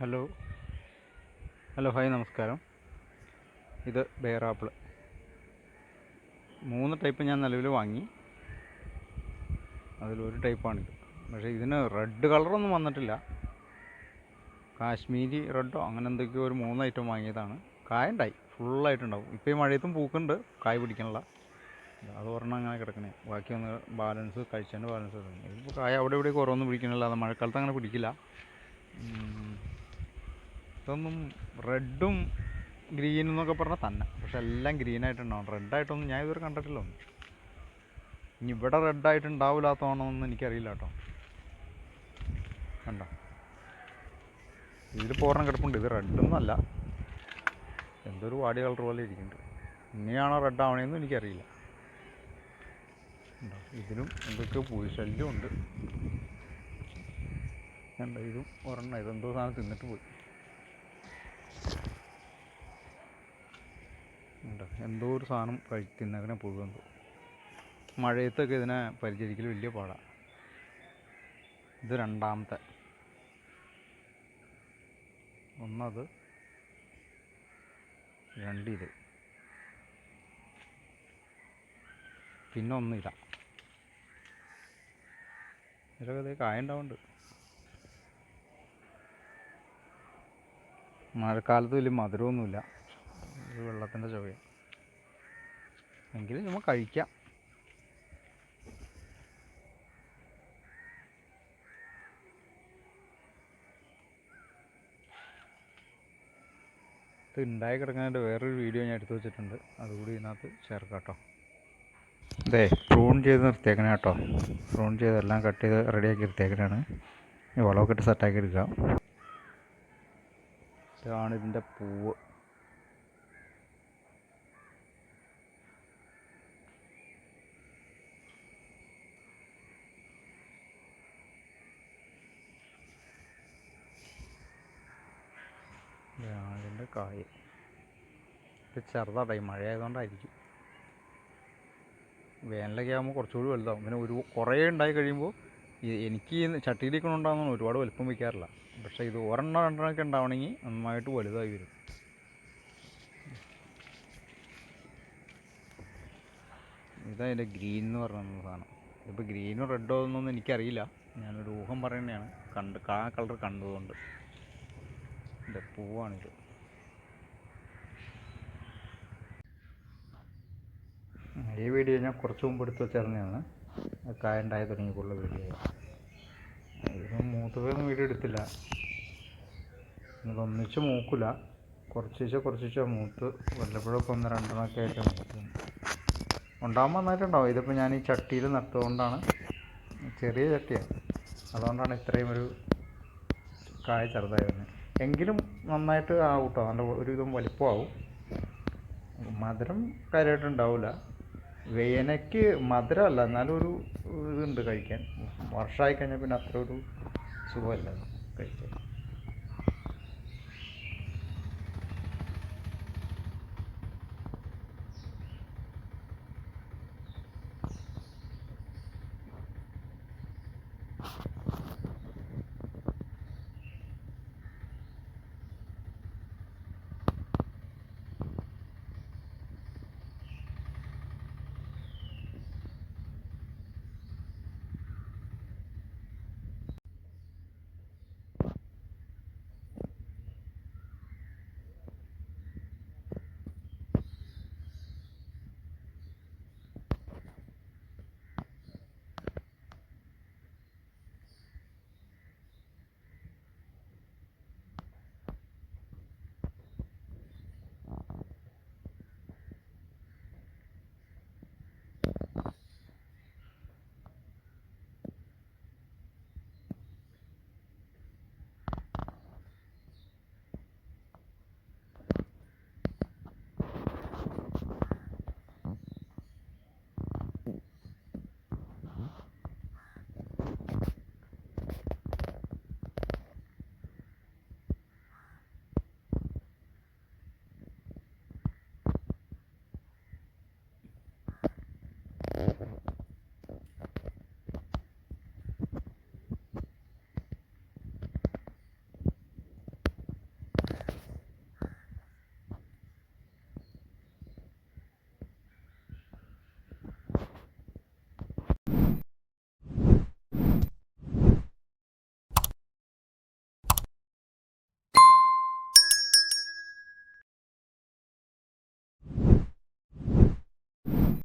Hello. Hello hi നമസ്കാരം. ഇത് ബേറാപ്പിൾ മൂന്ന് ടൈപ്പ് ഞാൻ നിലവിൽ വാങ്ങി. അതിലൊരു ടൈപ്പാണിത് പക്ഷേ ഇതിന് റെഡ് കളറൊന്നും വന്നിട്ടില്ല. കാശ്മീരി റെഡോ അങ്ങനെ എന്തൊക്കെയോ ഒരു മൂന്ന് ഐറ്റം വാങ്ങിയതാണ്. കായണ്ടായി. ഫുള്ളായിട്ടുണ്ടാവും. ഇപ്പോൾ ഈ മഴയത്തും പൂക്കുണ്ട്. കായ് പിടിക്കണില്ല. അത് ഒരെണ്ണം അങ്ങനെ കിടക്കണേ. ബാക്കി ഒന്ന് ബാലൻസ് കഴിച്ചതിന്റെ ബാലൻസ് കിടക്കണം. ഇതിപ്പോൾ കായ അവിടെ ഇവിടെ കുറവൊന്നും പിടിക്കണില്ല. അത് മഴക്കാലത്ത് അങ്ങനെ പിടിക്കില്ല. ഇതൊന്നും റെഡും ഗ്രീനും എന്നൊക്കെ പറഞ്ഞാൽ തന്നെ. പക്ഷെ എല്ലാം ഗ്രീനായിട്ടുണ്ടാവും റെഡായിട്ടൊന്നും ഞാൻ ഇതുവരെ കണ്ടിട്ടില്ല ഒന്നും. ഇനി ഇവിടെ റെഡായിട്ട് ഉണ്ടാവില്ലാത്തതാണോന്നും എനിക്കറിയില്ല കേട്ടോ. കണ്ടോ? ഇതിൽ പോരണം കിടപ്പുണ്ട്. ഇത് റെഡൊന്നും അല്ല എന്തൊരു വാടി കളർ പോലെ ഇരിക്കുന്നുണ്ട്. ഇനിയാണോ റെഡ് ആവണേന്നും എനിക്കറിയില്ല. ഉണ്ടോ ഇതിലും എന്തൊക്കെയോ പുഴു ശല്യമുണ്ട്. കണ്ടോ? ഇതും ഒരെണ്ണം. ഇതെന്തോ സാധനം തിന്നിട്ട് പോയി. ഉണ്ടോ. എന്തോ ഒരു സാധനം കഴി തിന്നങ്ങനെ പുഴുവെന്തോ. മഴയത്തൊക്കെ ഇതിനെ പരിചരിക്കൽ വലിയ പാടാണ് ഇത് രണ്ടാമത്തെ. ഒന്നത് രണ്ട് ഇത് പിന്നെ ഒന്നില്ല ഇതിലൊക്കെ ഇത് കായ ഉണ്ടാവുന്നുണ്ട് മഴക്കാലത്ത് വലിയ മധുരമൊന്നുമില്ല. ഇത് വെള്ളത്തിന്റെ ചുവയാണ് എങ്കിലും നമ്മൾ കഴിക്കാം. ഇത് ഉണ്ടായി കിടക്കുന്നതിന്റെ വേറൊരു വീഡിയോ ഞാൻ എടുത്തു വെച്ചിട്ടുണ്ട്. അതുകൂടി ഇതിനകത്ത് ചേർക്കാം കേട്ടോ അതെ പ്രൂൺ ചെയ്ത് നിർത്തിയേക്കണേ കേട്ടോ. പ്രൂൺ ചെയ്ത് എല്ലാം കട്ട് ചെയ്ത് റെഡിയാക്കി എടുത്തേക്കണാണ്. ഈ വളമൊക്കെ ഇട്ട് സെറ്റാക്കി എടുക്കാം. ഇതാണ് ഇതിന്റെ പൂവ്. ഇതിന്റെ കായ്. ഇത് ചെറുതാട്ടായി മഴയായതുകൊണ്ടായിരിക്കും. വേനലൊക്കെ ആകുമ്പോൾ കുറച്ചുകൂടി വലുതാവും. പിന്നെ ഒരു കുറേ ഉണ്ടായി കഴിയുമ്പോൾ എനിക്ക് ചട്ടിയിലേക്ക് ഉണ്ടാകുന്ന ഒരുപാട് വലുപ്പം വയ്ക്കാറില്ല. പക്ഷേ ഇത് ഒരെണ്ണം രണ്ടെണ്ണമൊക്കെ ഉണ്ടാവണമെങ്കിൽ നന്നായിട്ട് വലുതായി വരും. ഇതതിന്റെ ഗ്രീൻ എന്ന് പറയുന്ന സാധനം. ഇപ്പോൾ ഗ്രീനോ റെഡോ എന്നൊന്നും എനിക്കറിയില്ല. ഞാനൊരു ഊഹം പറയുന്നതാണ്. കണ്ട് ആ കളർ കണ്ടതുകൊണ്ട്. ഇതിന്റെ പൂവാണിത്. ഈ വീഡിയോ ഞാൻ കുറച്ച് മുമ്പ് എടുത്ത് വെച്ചിരുന്നതാണ്. കായണ്ടായി തുടങ്ങിയപ്പോഴുള്ള വീഡിയോ ഇതിപ്പം മൂത്തതൊന്നും വീഡിയോ എടുത്തില്ല. ഇതൊന്നിച്ച് മൂക്കില്ല കുറച്ചിച്ച് കുറച്ചിച്ച മൂത്ത് വല്ലപ്പോഴൊക്കെ ഒന്ന് രണ്ടെണ്ണമൊക്കെ ആയിട്ട് മൂക്കും. ഉണ്ടാകുമ്പോൾ നന്നായിട്ടുണ്ടാവും ഇതിപ്പോൾ ഞാൻ ഈ ചട്ടിയിൽ നട്ടതുകൊണ്ടാണ്. ചെറിയ ചട്ടിയാണ്. അതുകൊണ്ടാണ് ഇത്രയും ഒരു കായ ചെറുതായി വരുന്നത് എങ്കിലും നന്നായിട്ട് ആവും കേട്ടോ നല്ല ഒരുവിധം വലിപ്പമാവും. മധുരം കാര്യമായിട്ട് ഉണ്ടാവില്ല വേനയ്ക്ക് മധുരമല്ല എന്നാലും ഒരു ഇതുണ്ട് കഴിക്കാൻ. വർഷമായി കഴിഞ്ഞാൽ പിന്നെ അത്ര ഒരു സുഖമല്ല കഴിക്കാൻ.